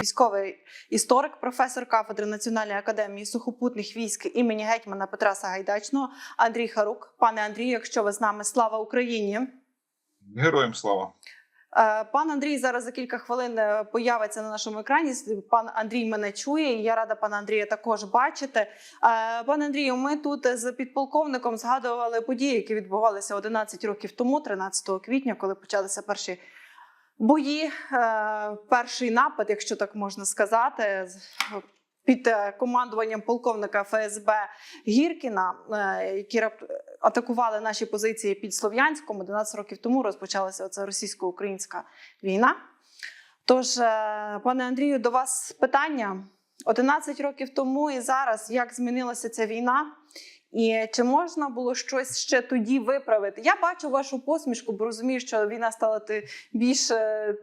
Військовий історик, професор кафедри Національної академії сухопутних військ імені гетьмана Петра Сагайдачного Андрій Харук. Пане Андрію, якщо ви з нами, слава Україні! Героям слава. Е, Пан Андрій зараз за кілька хвилин е, появиться на нашому екрані. Пан Андрій мене чує. і Я рада пана Андрія також бачити. Е, Пане Андрію, ми тут з підполковником згадували події, які відбувалися 11 років тому, 13 квітня, коли почалися перші бої, е, перший напад, якщо так можна сказати, під е, командуванням полковника ФСБ Гіркіна, е, які атакували наші позиції під Слов'янськом. 11 років тому розпочалася оця російсько-українська війна. Тож, пане Андрію, до вас питання. 11 років тому і зараз як змінилася ця війна, і чи можна було щось ще тоді виправити? Я бачу вашу посмішку, бо розумію, що війна стала більш е,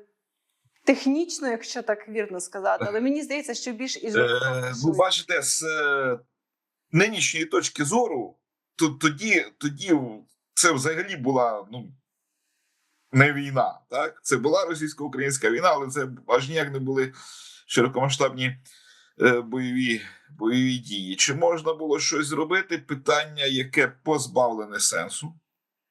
технічною, якщо так вірно сказати. Але мені здається, що більш і Е, ви бачите, з е, нинішньої точки зору, то тоді, тоді це взагалі була ну, не війна. Так? Це була російсько-українська війна, але це аж ніяк не були широкомасштабні бойові, бойові дії. Чи можна було щось зробити? Питання, яке позбавлене сенсу,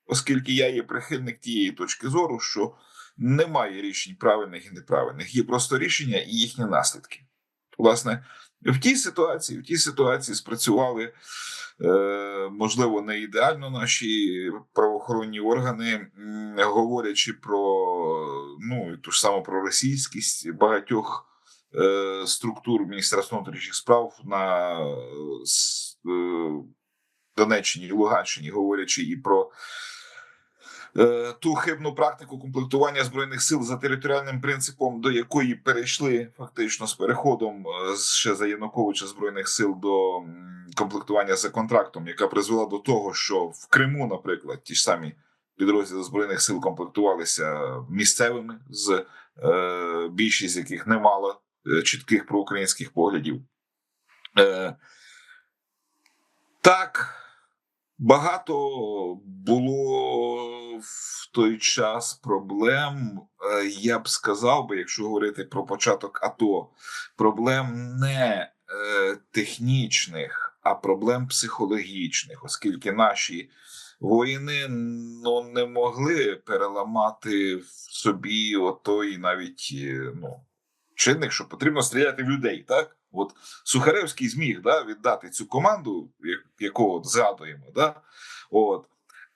оскільки я є прихильник тієї точки зору, що немає рішень правильних і неправильних, є просто рішення і їхні наслідки. Власне, в тій ситуації, в тій ситуації спрацювали е, можливо не ідеально наші правоохоронні органи, говорячи про ну ту ж саму про російськість багатьох е, структур Міністерства внутрішніх справ на с- е, Донеччині і Луганщині, говорячи і про е, ту хибну практику комплектування збройних сил за територіальним принципом, до якої перейшли фактично з переходом е, ще за Януковича збройних сил до комплектування за контрактом, яка призвела до того, що в Криму, наприклад, ті ж самі підрозділи збройних сил комплектувалися місцевими, з е, більшість з яких не мала чітких проукраїнських поглядів. Е, так, багато було в той час проблем. Е, Я б сказав би, якщо говорити про початок АТО, проблем не е, технічних, а проблем психологічних, оскільки наші воїни ну, не могли переламати в собі отой навіть е, ну, чинник, що потрібно стріляти в людей, так? От Сухаревський зміг да, віддати цю команду, як- яку от згадуємо, да? От.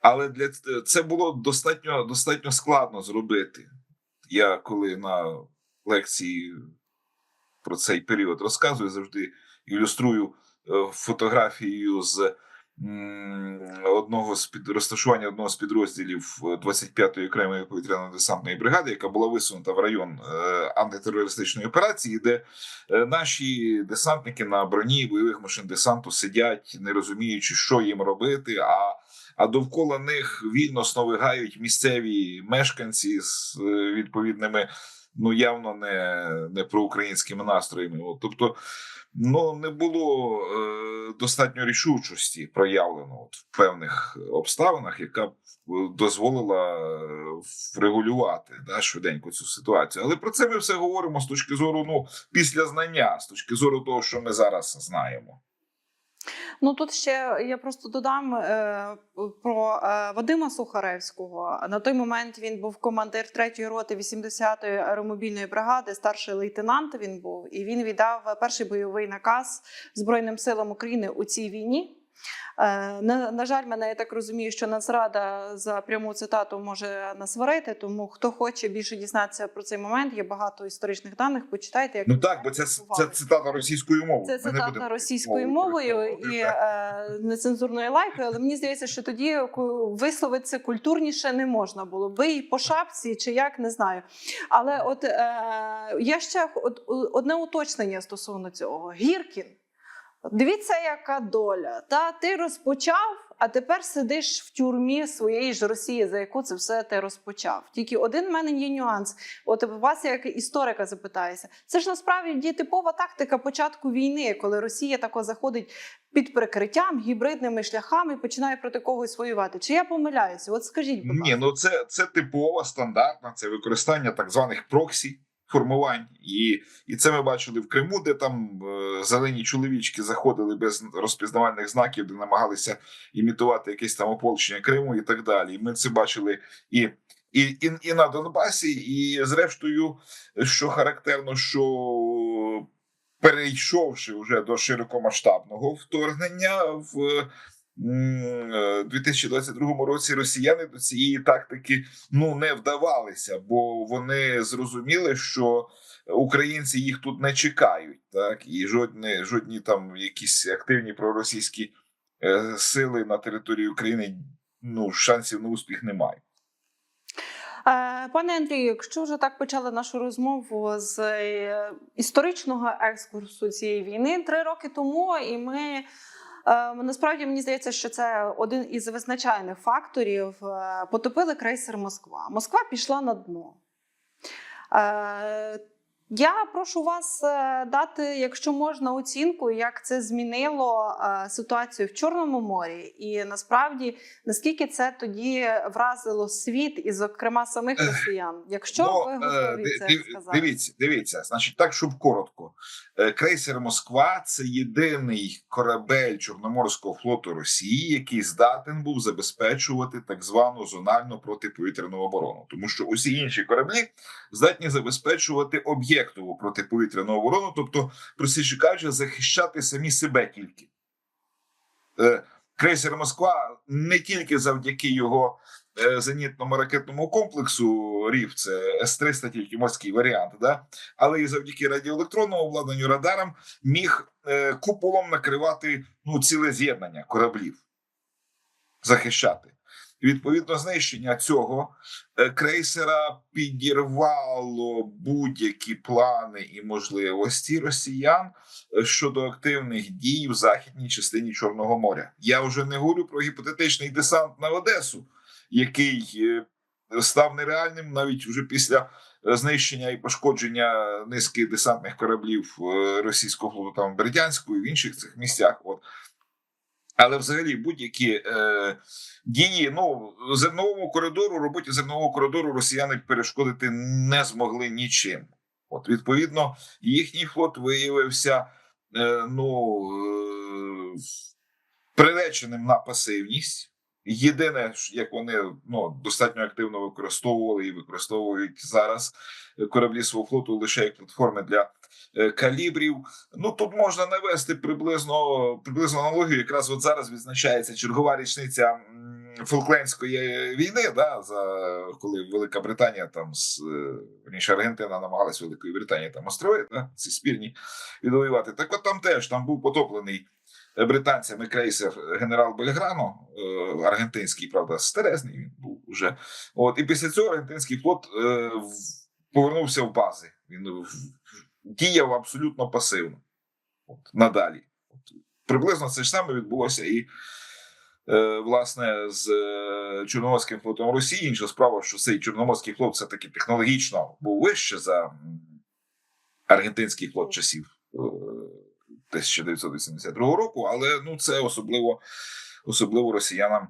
Але для це було достатньо, достатньо складно зробити. Я коли на лекції про цей період розказую, завжди ілюструю е, фотографією з одного з під розташування одного з підрозділів е, 25-ї окремої повітряно-десантної бригади, яка була висунута в район е, антитерористичної операції, де е, наші десантники на броні бойових машин десанту сидять, не розуміючи, що їм робити. А а довкола них вільно сновигають місцеві мешканці з е, відповідними, ну явно не, не проукраїнськими настроями. От, тобто, ну не було е, достатньо рішучості проявлено от, в певних обставинах, яка б е, дозволила е, врегулювати да, швиденько цю ситуацію. Але про це ми все говоримо з точки зору ну, після знання, з точки зору того, що ми зараз знаємо. Ну тут ще я просто додам е, про е, Вадима Сухаревського. На той момент він був командир 3-ї роти 80-ї аеромобільної бригади, старший лейтенант. Він був і він віддав перший бойовий наказ Збройним силам України у цій війні. Е, На, на жаль, мене я так розумію, що Нацрада за пряму цитату може насварити. Тому хто хоче більше дізнатися про цей момент, є багато історичних даних. Почитайте, як Ну так, бо це, це цитата російською мовою. це цитата будемо російською мовою і е, нецензурною лайкою, але мені здається, що тоді висловитися культурніше не можна було. Бий по шапці чи як не знаю. Але от е, є ще от, одне уточнення стосовно цього. Гіркін. Дивіться, яка доля. Та ти розпочав, а тепер сидиш в тюрмі своєї ж Росії, за яку це все ти розпочав. Тільки один в мене є нюанс. От вас як історика запитаюся. Це ж насправді типова тактика початку війни, коли Росія тако заходить під прикриттям гібридними шляхами і починає проти когось воювати. Чи я помиляюся? От скажіть, будь ласка. Ні, ну це, це типова стандартна, це використання так званих проксі формувань, і, і це ми бачили в Криму, де там е, зелені чоловічки заходили без розпізнавальних знаків, де намагалися імітувати якесь там ополчення Криму і так далі. І ми це бачили і, і, і, і на Донбасі, і зрештою, що характерно, що перейшовши вже до широкомасштабного вторгнення в 2022 році, росіяни до цієї тактики ну не вдавалися, бо вони зрозуміли, що українці їх тут не чекають, так і жодні, жодні там якісь активні проросійські е, сили на території України ну шансів на успіх немає. Е, Пане Андрію, якщо вже так почали нашу розмову з е, історичного екскурсу цієї війни три роки тому, і ми е, насправді мені здається, що це один із визначальних факторів. е, Потопили крейсер Москва. Москва пішла на дно. Я прошу вас е, дати, якщо можна, оцінку, як це змінило е, ситуацію в Чорному морі, і насправді наскільки це тоді вразило світ, і, зокрема, самих росіян. Якщо Ну, ви е, готові це див- сказати, Дивіться, дивіться, значить, так, щоб коротко. Крейсер Москва це єдиний корабель Чорноморського флоту Росії, який здатен був забезпечувати так звану зональну протиповітряну оборону, тому що усі інші кораблі здатні забезпечувати об'єктову протиповітряну оборону, тобто, простіше кажучи, захищати самі себе тільки. Е, Крейсер Москва не тільки завдяки його е, зенітному ракетному комплексу РІФ, це С-300, тільки морський варіант, да? але і завдяки радіоелектронному обладнанню радарам міг е, куполом накривати ну, ціле з'єднання кораблів, захищати. Відповідно, знищення цього е, крейсера підірвало будь-які плани і можливості росіян е, щодо активних дій в західній частині Чорного моря. Я вже не говорю про гіпотетичний десант на Одесу, який е, став нереальним навіть вже після знищення і пошкодження низки десантних кораблів російського флоту там в Бердянську і в інших цих місцях. От. Але взагалі будь-які е, дії, ну зерновому коридору, роботі зернового коридору росіяни перешкодити не змогли нічим. От, відповідно, їхній флот виявився е, ну, е, приреченим на пасивність. Єдине, як вони ну, достатньо активно використовували і використовують зараз кораблі свого флоту лише як платформи для калібрів. Ну тут можна навести приблизно приблизно аналогію. Якраз от зараз відзначається чергова річниця Фолклендської війни, да, за коли Велика Британія там з е, верніше Аргентина намагалась Великої Британії там острови, да, ці спірні відвоювати. Так от там теж там був потоплений британцями крейсер генерал Бельграно, е, аргентинський, правда, старезний він був уже. От і після цього аргентинський флот е, повернувся в бази. Він діяв абсолютно пасивно. От, надалі. От, приблизно це ж саме відбулося і. е, Власне, з е, Чорноморським флотом Росії інша справа, що цей Чорноморський флот все таки технологічно був вище за аргентинський флот часів е, 1982 року, але ну це особливо, особливо росіянам е,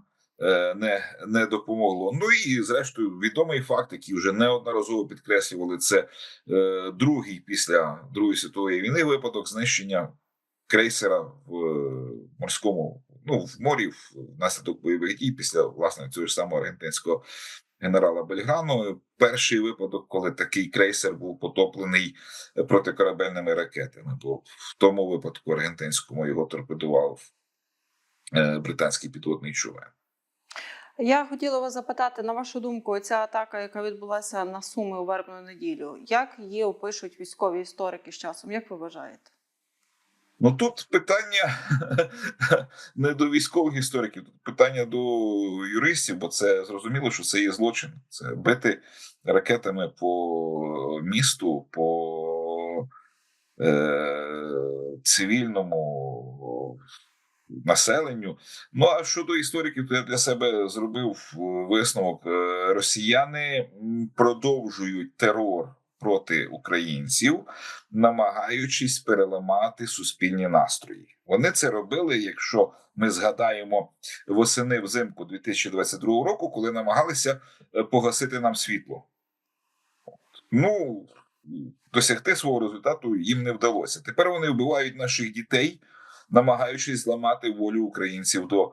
не, не допомогло. Ну і зрештою відомий факт, який вже неодноразово підкреслювали, це е, другий після Другої світової війни випадок знищення крейсера в е, морському, ну в морі внаслідок бойових дій після власне цього ж самого аргентинського генерала Бельграну. Перший випадок, коли такий крейсер був потоплений е, протикорабельними ракетами. Бо в тому випадку аргентинському його торпедував е, британський підводний човен. Я хотіла вас запитати, на вашу думку, ця атака, яка відбулася на Суми у вербну неділю, як її опишуть військові історики з часом? Як ви вважаєте? Ну тут питання не до військових істориків, тут питання до юристів, бо це зрозуміло, що це є злочин. Це бити ракетами по місту, по е, цивільному населенню. Ну а щодо істориків, то я для себе зробив висновок: Е, росіяни продовжують терор проти українців, намагаючись переламати суспільні настрої. Вони це робили, якщо ми згадаємо восени взимку 2022 року, коли намагалися е, погасити нам світло. Ну досягти свого результату їм не вдалося. Тепер вони вбивають наших дітей, намагаючись зламати волю українців до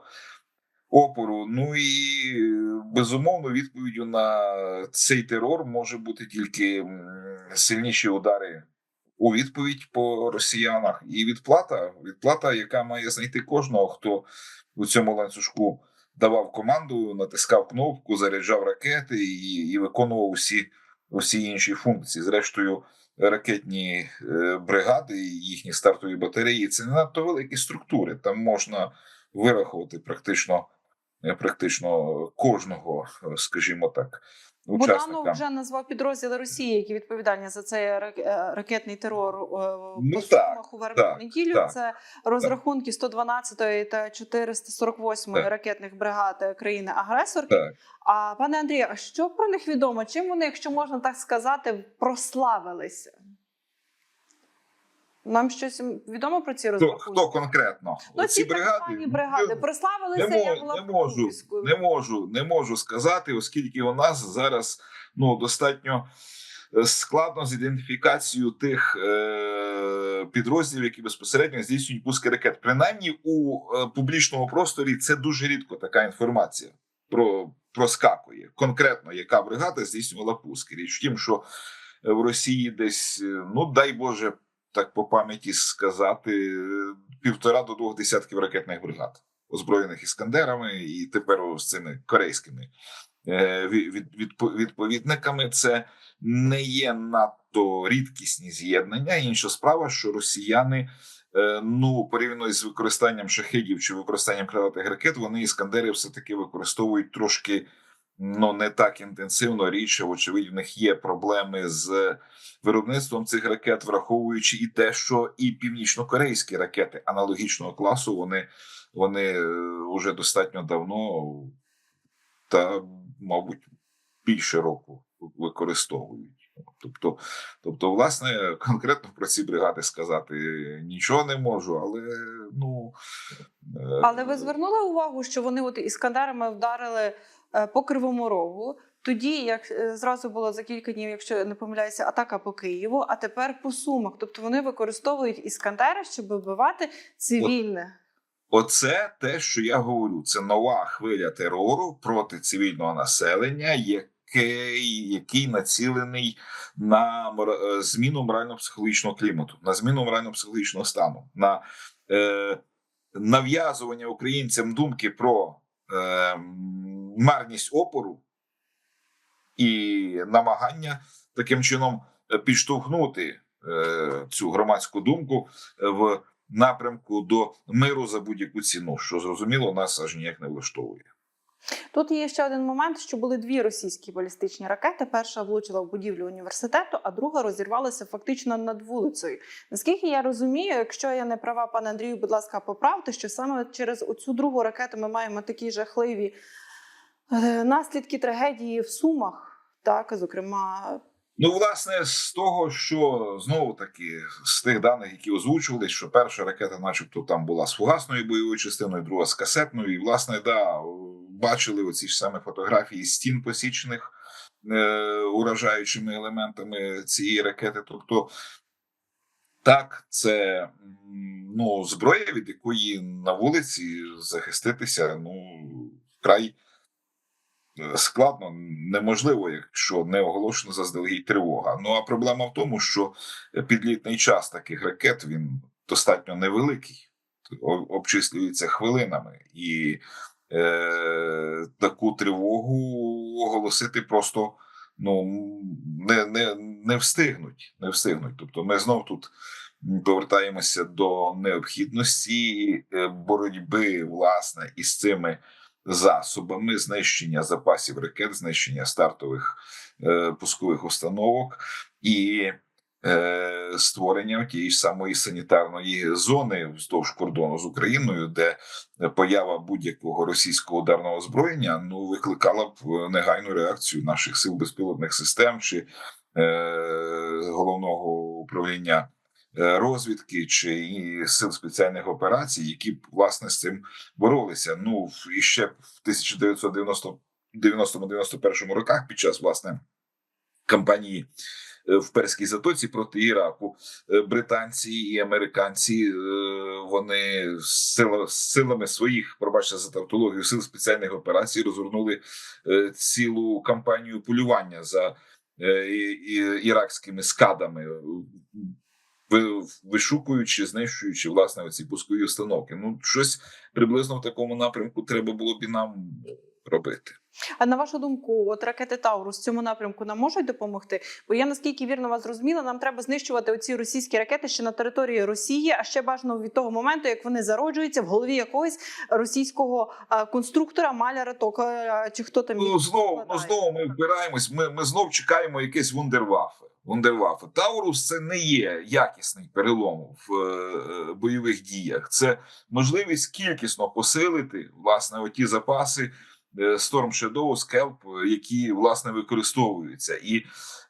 опору. Ну і е, безумовно, відповіддю на цей терор може бути тільки сильніші удари у відповідь по росіянах, і відплата, відплата, яка має знайти кожного, хто у цьому ланцюжку давав команду, натискав кнопку, заряджав ракети і, і виконував усі, усі інші функції. Зрештою, ракетні е, бригади їхні стартові батареї це не надто великі структури. Там можна вирахувати практично, е, практично кожного, е, скажімо так. Буданов вже назвав підрозділи Росії, які відповідальні за цей е, ракетний терор е, Ну, по так, у вербну так, неділю. так. Це розрахунки 112-ї та 448-ї Так. ракетних бригад країни-агресорки. А пане Андрію, а що про них відомо? Чим вони, якщо можна так сказати, прославилися? Нам щось відомо про ці розрахунки? хто конкретно? Ну, Ці бригади не- прославилися не, як не можу, не можу, не можу сказати, оскільки у нас зараз ну достатньо е, складно з ідентифікацією тих е, підрозділів, які безпосередньо здійснюють пуски ракет. Принаймні у е, публічному просторі це дуже рідко така інформація про проскакує. Конкретно яка бригада здійснювала пуски. Річ в тім, що е, в Росії десь, е, ну дай Боже, так по пам'яті сказати, півтора до двох десятків ракетних бригад, озброєних іскандерами, і тепер з цими корейськими е, від, від, відпо- відповідниками. Це не є надто рідкісні з'єднання. Інша справа, що росіяни. е, Ну, порівняно з використанням шахедів чи використанням крилатих ракет, вони іскандери все таки використовують трошки ну не так інтенсивно. Рідше, вочевидь, в них є проблеми з виробництвом цих ракет, враховуючи і те, що і північно-корейські ракети аналогічного класу вони, вони вже достатньо давно та, мабуть, більше року використовують. Тобто, тобто, власне, конкретно про ці бригади сказати нічого не можу, але ну е, Але ви звернули увагу, що вони от іскандерами вдарили е, по Кривому Рогу. Тоді, як е, зразу було за кілька днів, якщо не помиляюся, атака по Києву, а тепер по Сумах. Тобто вони використовують іскандери, щоб вбивати цивільне. Оце те, що я говорю. Це нова хвиля терору проти цивільного населення, який, який націлений на е, зміну морально-психологічного клімату, на зміну морально-психологічного стану, на е, нав'язування українцям думки про е, марність опору і намагання таким чином е, підштовхнути е, цю громадську думку е, в напрямку до миру за будь-яку ціну, що зрозуміло нас аж ніяк не влаштовує. Тут є ще один момент, що були дві російські балістичні ракети. Перша влучила в будівлю університету, а друга розірвалася фактично над вулицею. Наскільки я розумію, якщо я не права, пане Андрію, будь ласка, поправте, що саме через оцю другу ракету ми маємо такі жахливі е, наслідки трагедії в Сумах. Так, зокрема, Ну, власне, з того, що знову таки з тих даних, які озвучувались, що перша ракета, начебто, там була з фугасною бойовою частиною, друга з касетною. І, власне, да, бачили оці ж саме фотографії стін посічених е, уражаючими елементами цієї ракети. Тобто, так, це ну, зброя, від якої на вулиці захиститися ну, вкрай складно, неможливо, якщо не оголошена заздалегідь тривога. Ну а проблема в тому, що підлітний час таких ракет він достатньо невеликий, обчислюється хвилинами, і е, таку тривогу оголосити просто ну не, не, не встигнуть. Не встигнуть. Тобто, ми знов тут повертаємося до необхідності е, боротьби власне із цими засобами знищення запасів ракет, знищення стартових е, пускових установок і е, створення тієї самої санітарної зони вздовж кордону з Україною, де поява будь-якого російського ударного озброєння ну викликала б негайну реакцію наших сил безпілотних систем чи е, головного управління е, розвідки чи і сил спеціальних операцій, які б власне з цим боролися. Ну і ще в 1990 90-91 роках під час власне кампанії е, в Перській затоці проти Іраку. Е, Британці і американці е, вони сила- силами своїх, пробачте за тавтологію, сил спеціальних операцій розгорнули е, цілу кампанію полювання за е, іракськими скадами. Ви- Вишукуючи, знищуючи власне оці пускові установки, ну щось приблизно в такому напрямку треба було б і нам робити. А на вашу думку, от ракети Таурус в цьому напрямку нам можуть допомогти? Бо я наскільки вірно вас зрозуміла, нам треба знищувати оці російські ракети ще на території Росії, а ще бажано від того моменту, як вони зароджуються в голові якогось російського конструктора, маляра, тока чи хто там Ну знову, ну знову ми впираємось. Ми, ми знов чекаємо якесь вундервафе. Вундервафе. Таурус це не є якісний перелом в е, бойових діях. Це можливість кількісно посилити власне оті запаси е, Storm Shadow, е, які власне використовуються, і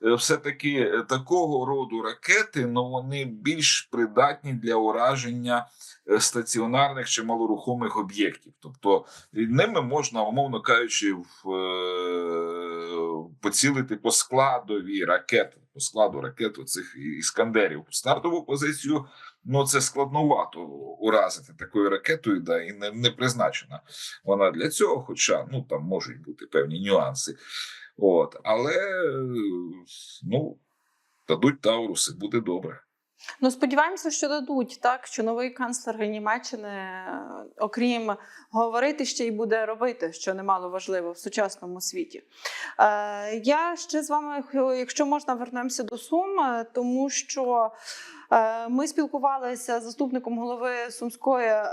е, все-таки е, такого роду ракети ну вони більш придатні для ураження е, стаціонарних чи малорухомих об'єктів. Тобто ними можна, умовно кажучи, в, е, поцілити по складові ракет, по складу ракет цих іскандерів. Стартову позицію ну це складновато уразити такою ракетою, да, і не, не призначена вона для цього, хоча ну там можуть бути певні нюанси. От, але е, ну дадуть Тауруси, буде добре. Ну сподіваємося, що дадуть так, що новий канцлер Німеччини, е, окрім говорити, ще й буде робити, що немало важливо в сучасному світі. Е, я ще з вами, якщо можна, вернемося до Сум, е, тому що ми спілкувалися з заступником голови Сумської е,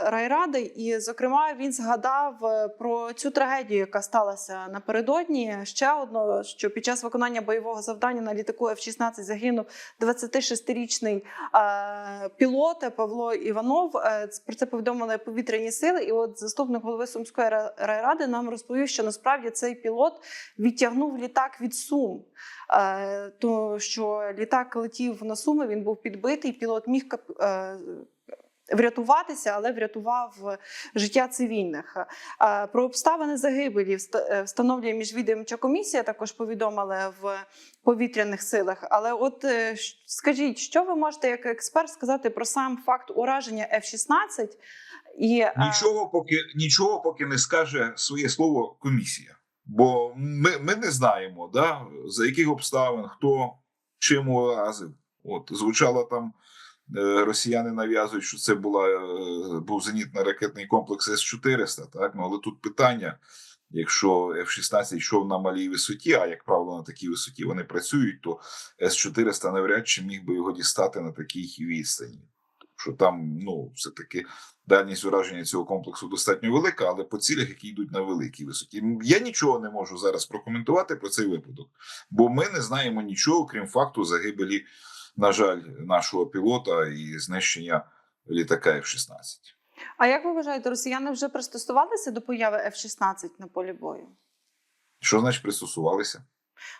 райради, і, зокрема, він згадав е, про цю трагедію, яка сталася напередодні. Ще одно, що під час виконання бойового завдання на літаку F-16 загинув 26-річний е, пілот Павло Іванов. Е, Про це повідомили повітряні сили. І от заступник голови Сумської райради нам розповів, що насправді цей пілот відтягнув літак від Сум. Е, То що літак летів на Суми, він був підбитий. Пілот міг е, врятуватися, але врятував життя цивільних. Е, Про обставини загибелі вста- встановлює міжвідомча комісія. Також повідомили в повітряних силах. Але, от скажіть, що ви можете як експерт сказати про сам факт ураження F-16? І Нічого поки нічого поки не скаже своє слово комісія. Бо ми, ми не знаємо, да, за яких обставин, хто чим уразив. От звучало там, е, росіяни нав'язують, що це була, е, був зенітно-ракетний комплекс С-400. Так? Ну, але тут питання: якщо F-16 йшов на малій висоті, а як правило, на такій висоті вони працюють, то С-400 навряд чи міг би його дістати на такій відстані. Що там, ну, все-таки дальність ураження цього комплексу достатньо велика, але по цілях, які йдуть на великій висоті. Я нічого не можу зараз прокоментувати про цей випадок, бо ми не знаємо нічого, крім факту загибелі, на жаль, нашого пілота і знищення літака F-16. а як ви вважаєте, росіяни вже пристосувалися до появи F-16 на полі бою? Що значить пристосувалися?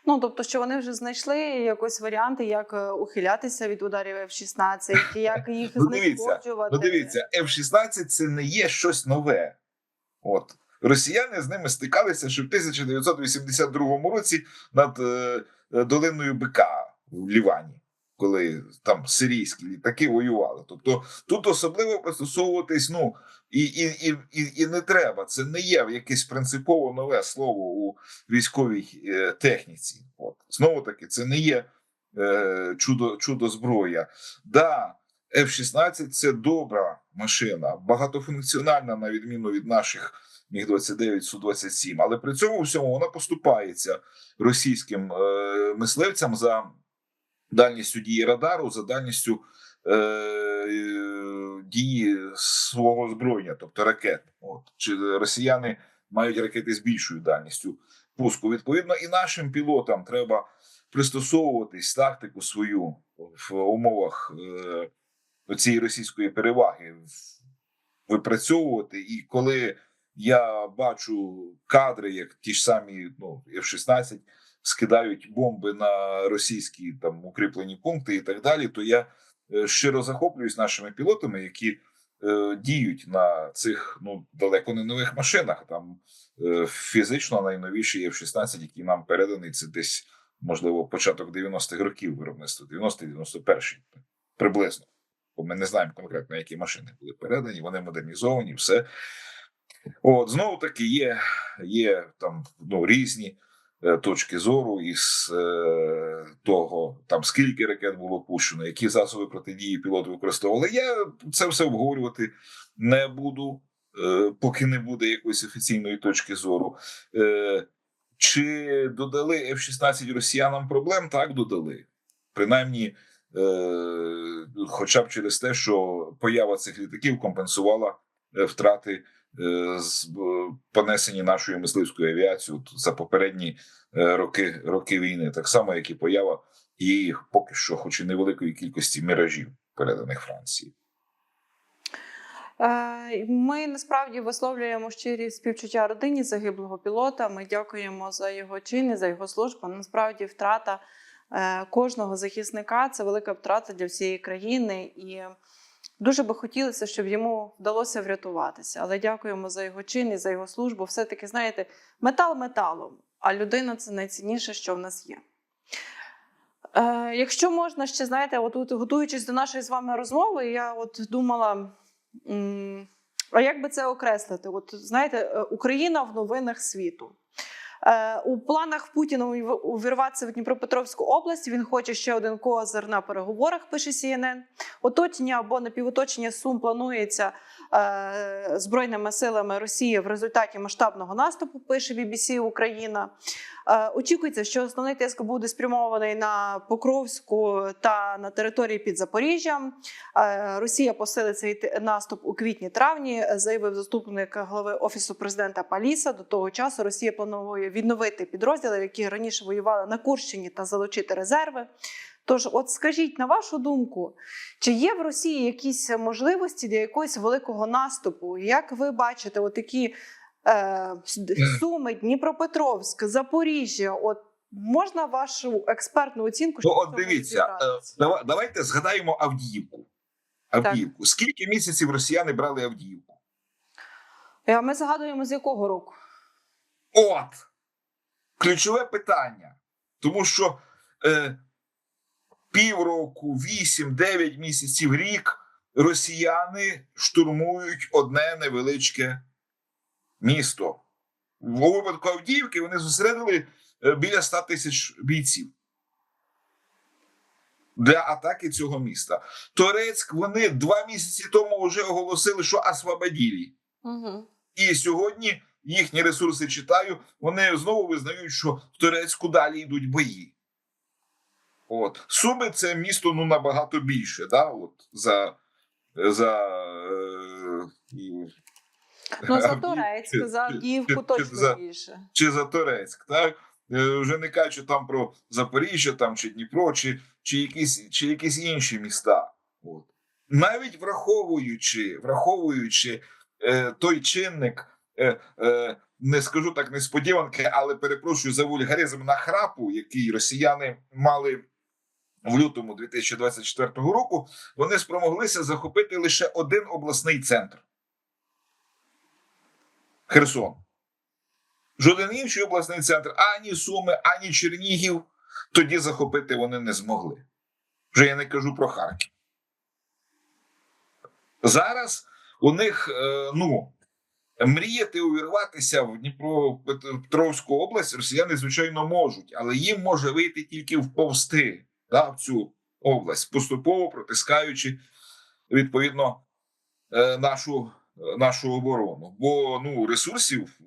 Ну тобто, що вони вже знайшли якось варіанти, як е, ухилятися від ударів F-16, як їх Ну, знешкоджувати. Ну, дивіться, F-16 це не є щось нове. От росіяни з ними стикалися ще в 1982 році над е, долиною Бика в Лівані, коли там сирійські літаки воювали. Тобто тут особливо пристосовуватись, ну і, і, і, і, не треба. Це не є якесь принципово нове слово у військовій е, техніці. От знову таки, це не є е, чудо, чудо зброя. Да, F-16 це добра машина, багатофункціональна, на відміну від наших міг 29 су 27 але при цьому всьому вона поступається російським е, мисливцям за дальністю дії радару, за дальністю е, дії свого озброєння, тобто ракет. От чи росіяни мають ракети з більшою дальністю пуску. Відповідно, і нашим пілотам треба пристосовуватись тактику свою в умовах е, цієї російської переваги, випрацьовувати. І коли я бачу кадри, як ті ж самі ну, F-16 скидають бомби на російські там укріплені пункти і так далі, то я е, щиро захоплююсь нашими пілотами, які е, діють на цих ну далеко не нових машинах. Там е, фізично найновіший F-16, який нам переданий, це десь можливо, початок 90-х років виробництва, 90-91 приблизно. Бо ми не знаємо конкретно, які машини були передані, вони модернізовані, все. От, знову таки, є, є там ну, різні точки зору із е, того, там скільки ракет було пущено, які засоби протидії пілоти використовували. Я це все обговорювати не буду, е, поки не буде якоїсь офіційної точки зору. Е, чи додали F-16 росіянам проблем? Так, додали. Принаймні, е, хоча б через те, що поява цих літаків компенсувала е, втрати е, понесені нашою мисливською авіацією за попередні е, роки, роки війни, так само, як і поява її поки що, хоч і невеликої кількості міражів, переданих Франції. Е, Ми насправді висловлюємо щирі співчуття родині загиблого пілота. Ми дякуємо за його чин і за його службу. Насправді, втрата е, кожного захисника це велика втрата для всієї країни, і дуже би хотілося, щоб йому вдалося врятуватися. Але дякуємо за його чин і за його службу. Все таки, знаєте, метал металом, а людина це найцінніше, що в нас є. Е, якщо можна ще, знаєте, от, от готуючись до нашої з вами розмови, я от думала. А як би це окреслити? От знаєте, е, Україна в новинах світу. Е, У планах Путіна ув- увірватися в Дніпропетровську область. Він хоче ще один козир на переговорах. Пише CNN. Оточення або напівоточення Сум планується збройними силами Росії в результаті масштабного наступу. Пише BBC Україна. Е, Очікується, що основний тиск буде спрямований на Покровську та на території під Запоріжжям. Е, Росія посилить цей наступ у квітні-травні, е, заявив заступник голови офісу президента Паліса. До того часу Росія планує відновити підрозділи, які раніше воювали на Курщині та залучити резерви. Тож, от скажіть, на вашу думку, чи є в Росії якісь можливості для якогось великого наступу? Як ви бачите, отакі е, Суми, Дніпропетровськ, Запоріжжя? От можна вашу експертну оцінку? Ну, от дивіться, е, давайте згадаємо Авдіївку. Авдіївку. Скільки місяців росіяни брали Авдіївку? Е, Ми згадуємо з якого року? От ключове питання. Тому що е, півроку, 8-9 місяців рік росіяни штурмують одне невеличке місто. У випадку Авдіївки вони зосередили е, біля 100 тисяч бійців для атаки цього міста. Торецьк вони два місяці тому вже оголосили, що освободили. Угу. І сьогодні їхні ресурси читаю. Вони знову визнають, що в Турецьку далі йдуть бої. От Суми це місто ну набагато більше, да? От за, за е, Ну, за Турецьк, за Авдіївку чи- точно за- більше. чи за Турецьк, так? Е, Вже не кажучи там про Запоріжжя, там чи Дніпро, чи, чи, якісь, чи якісь інші міста. От. Навіть враховуючи, враховуючи е, той чинник, е, е, не скажу так несподіванки, але перепрошую за вульгаризм нахрапу, який росіяни мали в лютому 2024 року, вони спромоглися захопити лише один обласний центр Херсон. Жоден інший обласний центр, ані Суми, ані Чернігів тоді захопити вони не змогли. Вже я не кажу про Харків. Зараз у них е, ну, мріяти увірватися в Дніпропетровську область росіяни, звичайно, можуть, але їм може вийти тільки вповзти да, в цю область, поступово протискаючи відповідно е, нашу, е, нашу оборону. Бо ну, ресурсів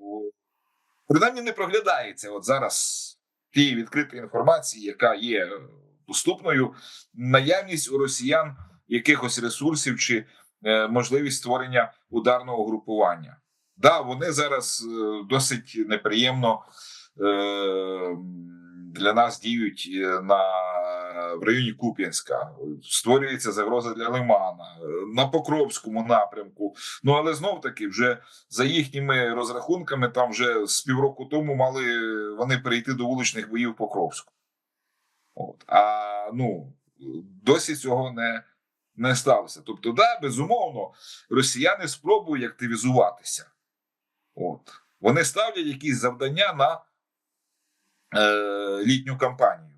принаймні не проглядається. От зараз тієї відкритої інформації, яка є е, доступною, наявність у росіян якихось ресурсів чи е, можливість створення ударного групування. Да, вони зараз е, досить неприємно е, для нас діють е, на в районі Куп'янська. Створюється загроза для Лимана на Покровському напрямку. Ну але знов таки, вже за їхніми розрахунками, там вже з півроку тому мали вони перейти до вуличних боїв Покровську. От. А ну досі цього не, не сталося. Тобто, да, безумовно, росіяни спробують активізуватися. От. Вони ставлять якісь завдання на е, літню кампанію.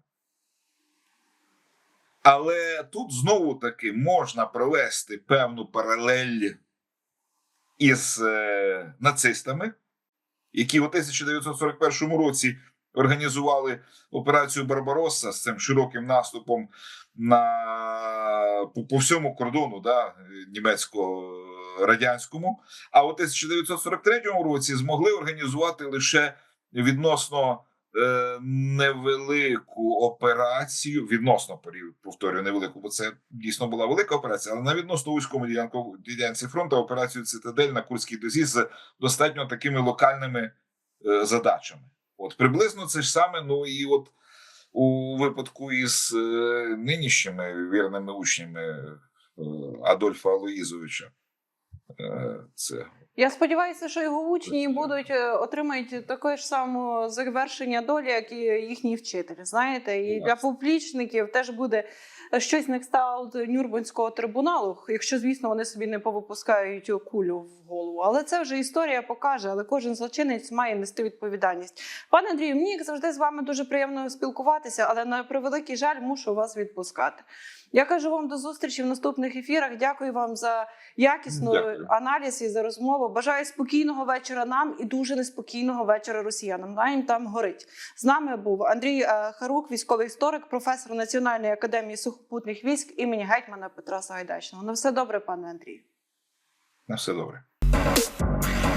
Але тут знову таки можна провести певну паралель із е, нацистами, які у 1941 році організували операцію Барбаросса з цим широким наступом на по, по всьому кордону да, німецько-радянському. А у 1943 році змогли організувати лише відносно невелику операцію. Відносно повторюю, невелику, бо це дійсно була велика операція, але на відносно вузькому ділянку ділянці фронту операцію Цитадель на Курській дозі з достатньо такими локальними е, задачами. От приблизно це ж саме. Ну і от у випадку із е, нинішніми вірними учнями е, Адольфа Алоїзовича. Е, це Я сподіваюся, що його учні будуть е, отримають таке ж саме завершення долі, як і їхній вчитель. Знаєте, і для публічників теж буде щось на кшталт Нюрнберзького трибуналу, якщо, звісно, вони собі не повипускають кулю в голову. Але це вже історія покаже. Але кожен злочинець має нести відповідальність. Пане Андрію, мені як завжди з вами дуже приємно спілкуватися, але на превеликий жаль мушу вас відпускати. Я кажу вам до зустрічі в наступних ефірах. Дякую вам за якісну Дякую. аналіз і за розмову. Бажаю спокійного вечора нам і дуже неспокійного вечора росіянам. Нам їм там горить. З нами був Андрій е, Харук, військовий історик, професор Національної академії сухопутних військ імені гетьмана Петра Сагайдачного. На все добре, пане Андрію. на все добре.